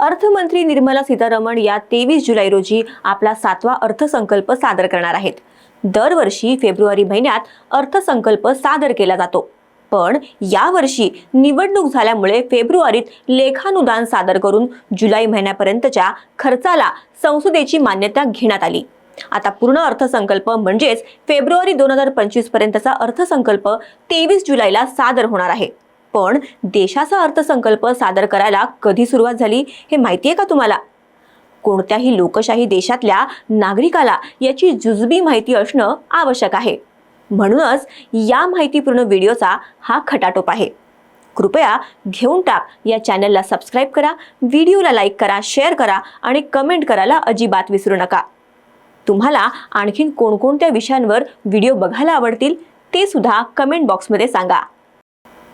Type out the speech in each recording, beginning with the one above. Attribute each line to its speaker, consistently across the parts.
Speaker 1: अर्थमंत्री निर्मला सीतारमण या तेवीस जुलै रोजी आपला सातवा अर्थसंकल्प सादर करणार आहेत. दरवर्षी फेब्रुवारी महिन्यात अर्थसंकल्प सादर केला जातो. पण यावर्षी निवडणूक झाल्यामुळे फेब्रुवारीत लेखानुदान सादर करून जुलै महिन्यापर्यंतच्या खर्चाला संसदेची मान्यता घेण्यात आली. आता पूर्ण अर्थसंकल्प म्हणजेच फेब्रुवारी दोन हजार पंचवीस पर्यंतचा अर्थसंकल्प तेवीस जुलैला सादर होणार आहे. पण देशाचा अर्थसंकल्प सादर करायला कधी सुरुवात झाली हे माहिती आहे का तुम्हाला? कोणत्याही लोकशाही देशातल्या नागरिकाला याची जुजबी माहिती असणं आवश्यक आहे. म्हणूनच या माहितीपूर्ण व्हिडिओचा हा खटाटोप आहे. कृपया घेऊन टाक या चॅनलला सबस्क्राईब करा व्हिडिओला लाईक करा शेअर करा आणि कमेंट करायला अजिबात विसरू नका. तुम्हाला आणखीन कोणकोणत्या विषयांवर व्हिडिओ बघायला आवडतील ते सुद्धा कमेंट बॉक्समध्ये सांगा.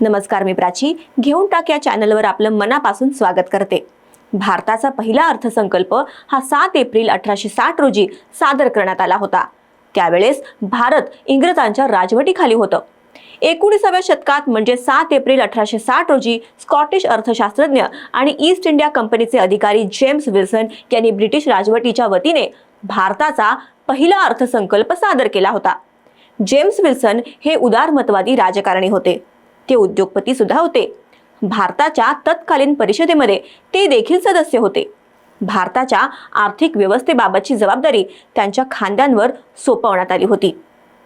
Speaker 1: नमस्कार मी प्राची. घेऊन टाक या चॅनलवर आपलं मनापासून स्वागत करते. भारताचा पहिला अर्थसंकल्प हा सात एप्रिल अठराशे साठ रोजी सादर करण्यात आला होता. त्यावेळेस भारत इंग्रजांच्या राजवटीखाली होतं. एकोणीसाव्या शतकात म्हणजे सात एप्रिल अठराशे साठ रोजी स्कॉटिश अर्थशास्त्रज्ञ आणि ईस्ट इंडिया कंपनीचे अधिकारी जेम्स विल्सन यांनी ब्रिटिश राजवटीच्या वतीने भारताचा पहिला अर्थसंकल्प सादर केला होता. जेम्स विल्सन हे उदारमतवादी राजकारणी होते. ते उद्योगपती सुद्धा होते. भारताच्या तत्कालीन परिषदेमध्ये ते देखील सदस्य होते. भारताच्या आर्थिक व्यवस्थेबाबतची जबाबदारी त्यांच्या खांद्यांवर सोपवण्यात आली होती.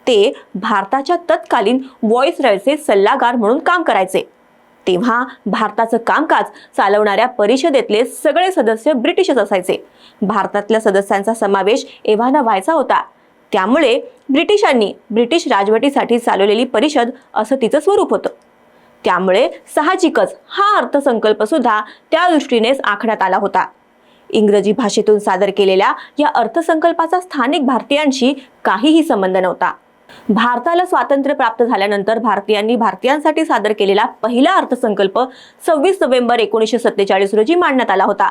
Speaker 1: ते भारताच्या तत्कालीन व्हॉइसरॉयचे सल्लागार म्हणून काम करायचे. तेव्हा भारताचं कामकाज चालवणाऱ्या परिषदेतले सगळे सदस्य ब्रिटिशच असायचे. भारतातल्या सदस्यांचा समावेश एव्हाना व्हायचा होता. त्यामुळे ब्रिटिशांनी ब्रिटिश राजवटीसाठी चालवलेली परिषद असं तिचं स्वरूप होतं. त्यामुळे साहजिकच हा अर्थसंकल्प सुद्धा त्या दृष्टीनेच आखण्यात आला होता. इंग्रजी भाषेतून सादर केलेल्या या अर्थसंकल्पाचा स्थानिक भारतीयांशी काहीही संबंध नव्हता. भारताला स्वातंत्र्य प्राप्त झाल्यानंतर भारतीयांनी भारतीयांसाठी सादर केलेला पहिला अर्थसंकल्प सव्वीस नोव्हेंबर एकोणीसशे सत्तेचाळीस रोजी मांडण्यात आला होता.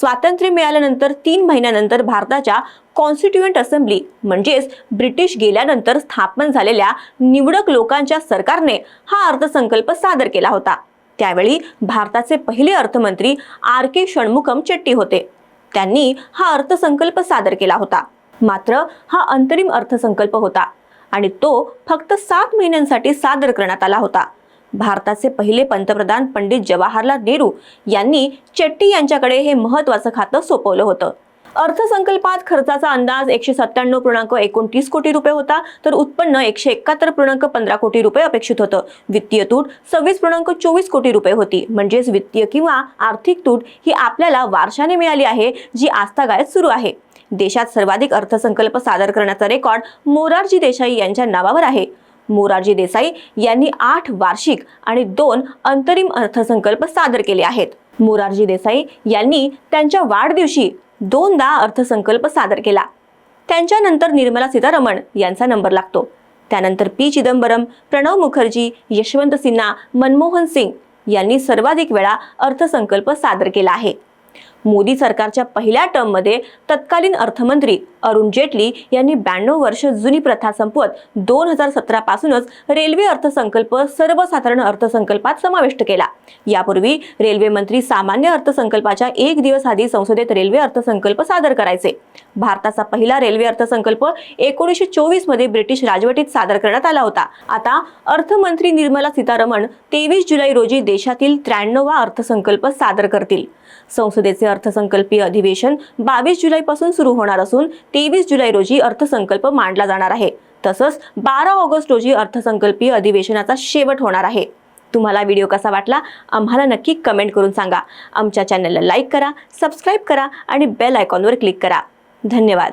Speaker 1: स्वातंत्र्य मिळाल्यानंतर तीन महिन्यानंतर भारताच्या कॉन्स्टिट्युएंट असेंब्ली म्हणजेच ब्रिटिश गेल्यानंतर स्थापन झालेल्या निवडक लोकांच्या सरकारने हा अर्थसंकल्प सादर केला होता. त्यावेळी भारताचे पहिले अर्थमंत्री आर के षण्मुखम चेट्टी होते. त्यांनी हा अर्थसंकल्प सादर केला होता. मात्र हा अंतरिम अर्थसंकल्प होता. आणि तो फक्त सात महिन्यांसाठी सादर करण्यात आला होता. भारताचे पहिले पंतप्रधान पंडित जवाहरलाल नेहरू यांनी चेट्टी यांच्याकडे हे महत्वाचं खातं सोपवलं होतं. अर्थसंकल्पात खर्चाचा अंदाज एकशे सत्त्याण्णव पूर्णांक एकोणतीस कोटी रुपये होता तर उत्पन्न एकशे एकाहत्तर पूर्णांक पंधरा कोटी रुपये अपेक्षित होतं. वित्तीय तूट सव्वीस पूर्णांक चोवीस कोटी रुपये होती. म्हणजेच वित्तीय किंवा आर्थिक तूट ही आपल्याला वारशाने मिळाली आहे जी आस्थागायत सुरू आहे. देशात सर्वाधिक अर्थसंकल्प सादर करण्याचा रेकॉर्ड मोरारजी देसाई यांच्या नावावर आहे. मोरारजी देसाई यांनी आठ वार्षिक आणि दोन अंतरिम अर्थसंकल्प सादर केले आहेत. मोरारजी देसाई यांनी त्यांच्या वाढदिवशी दोनदा अर्थसंकल्प सादर केला. त्यांच्यानंतर निर्मला सीतारमण यांचा नंबर लागतो. त्यानंतर पी चिदंबरम प्रणव मुखर्जी यशवंत सिन्हा मनमोहन सिंग यांनी सर्वाधिक वेळा अर्थसंकल्प सादर केला आहे. मोदी सरकारच्या पहिल्या टर्ममध्ये तत्कालीन अर्थमंत्री अरुण जेटली यांनी ब्याण्णव वर्ष जुनी प्रथा संपवत दोन हजार सतरा पासूनच रेल्वे अर्थसंकल्प सर्वसाधारण अर्थसंकल्पात समाविष्ट केला. यापूर्वी रेल्वे मंत्री सामान्य अर्थसंकल्पाच्या एक दिवस आधी संसदेत रेल्वे अर्थसंकल्प सादर करायचे. भारताचा पहिला रेल्वे अर्थसंकल्प एकोणीसशे चोवीसमध्ये ब्रिटिश राजवटीत सादर करण्यात आला होता. आता अर्थमंत्री निर्मला सीतारमण तेवीस जुलै रोजी देशातील त्र्याण्णवा अर्थसंकल्प सादर करतील. संसदेचे अर्थसंकल्पीय अधिवेशन बावीस जुलैपासून सुरू होणार असून तेवीस जुलै रोजी अर्थसंकल्प मांडला जाणार आहे. तसंच बारा ऑगस्ट रोजी अर्थसंकल्पीय अधिवेशनाचा शेवट होणार आहे. तुम्हाला व्हिडिओ कसा वाटला आम्हाला नक्की कमेंट करून सांगा. आमच्या चॅनलला लाईक करा सबस्क्राईब करा आणि बेल आयकॉनवर क्लिक करा. धन्यवाद.